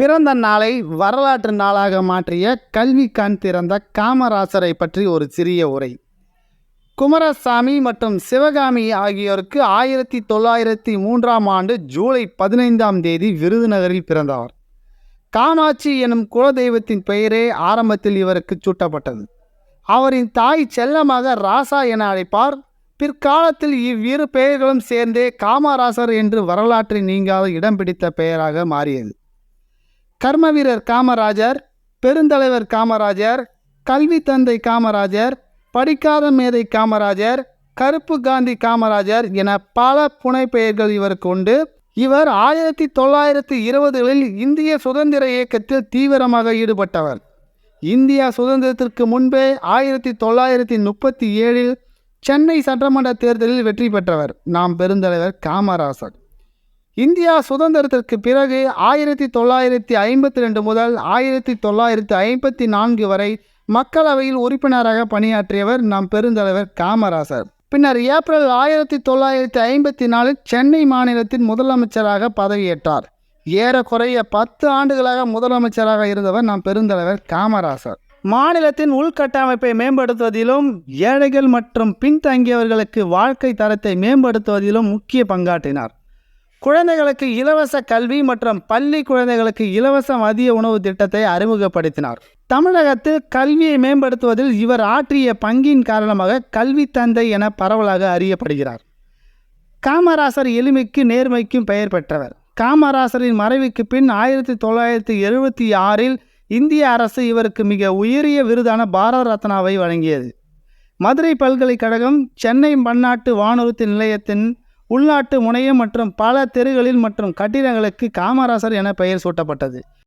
பிறந்த நாளை வரலாற்று நாளாக மாற்றிய கல்வி கண் திறந்த காமராசரை பற்றி ஒரு சிறிய உரை. குமாரசாமி மற்றும் சிவகாமி ஆகியோருக்கு ஆயிரத்தி தொள்ளாயிரத்தி மூன்றாம் ஆண்டு ஜூலை பதினைந்தாம் தேதி விருதுநகரில் பிறந்தவர் காமாட்சி எனும் குலதெய்வத்தின் பெயரே ஆரம்பத்தில் இவருக்கு சூட்டப்பட்டது. அவரின் தாய் செல்லமாக ராசா என அழைப்பார். பிற்காலத்தில் இவ்விரு பெயர்களும் சேர்ந்தே காமராசர் என்று வரலாற்றில் நீங்காத இடம் பிடித்த பெயராக மாறியது. கர்மவீரர் காமராஜர் பெருந்தலைவர் காமராஜர் கல்வி தந்தை காமராஜர் படிக்காத மேதை காமராஜர் கருப்பு காந்தி காமராஜர் என பல புனை பெயர்கள் இவருக்கு உண்டு. இவர் ஆயிரத்தி தொள்ளாயிரத்தி இருபதுகளில் இந்திய சுதந்திர இயக்கத்தில் தீவிரமாக ஈடுபட்டவர். இந்தியா சுதந்திரத்திற்கு முன்பே ஆயிரத்தி தொள்ளாயிரத்தி முப்பத்தி ஏழில் சென்னை சட்டமன்ற தேர்தலில் வெற்றி பெற்றவர். நாம் பெருந்தலைவர் காமராசர். இந்தியா சுதந்திரத்திற்கு பிறகு ஆயிரத்தி தொள்ளாயிரத்தி ஐம்பத்தி ரெண்டு முதல் ஆயிரத்தி தொள்ளாயிரத்தி ஐம்பத்தி நான்கு வரை மக்களவையில் உறுப்பினராக பணியாற்றியவர் நம் பெருந்தலைவர் காமராசர். பின்னர் ஏப்ரல் ஆயிரத்தி தொள்ளாயிரத்தி ஐம்பத்தி நாலில் சென்னை மாநிலத்தின் முதலமைச்சராக பதவியேற்றார். ஏறக்குறைய பத்து ஆண்டுகளாக முதலமைச்சராக இருந்தவர் நம் பெருந்தலைவர் காமராசர். மாநிலத்தின் உள்கட்டமைப்பை மேம்படுத்துவதிலும் ஏழைகள் மற்றும் பின்தங்கியவர்களுக்கு வாழ்க்கை தரத்தை மேம்படுத்துவதிலும் முக்கிய பங்காற்றினார். குழந்தைகளுக்கு இலவச கல்வி மற்றும் பள்ளி குழந்தைகளுக்கு இலவச மதிய உணவு திட்டத்தை அறிமுகப்படுத்தினார். தமிழகத்தில் கல்வியை மேம்படுத்துவதில் இவர் ஆற்றிய பங்கின் காரணமாக கல்வி தந்தை என பரவலாக அறியப்படுகிறார். காமராசர் எளிமைக்கு நேர்மைக்கும் பெயர் பெற்றவர். காமராசரின் மறைவுக்கு பின் ஆயிரத்தி தொள்ளாயிரத்தி எழுபத்தி ஆறில் இந்திய அரசு இவருக்கு மிக உயரிய விருதான பாரத ரத்னாவை வழங்கியது. மதுரை பல்கலைக்கழகம் சென்னை பன்னாட்டு வானூர்தி நிலையத்தின் உள்நாட்டு முனையம் மற்றும் பல தெருகளில் மற்றும் கட்டிடங்களுக்கு காமராசர் என பெயர் சூட்டப்பட்டது.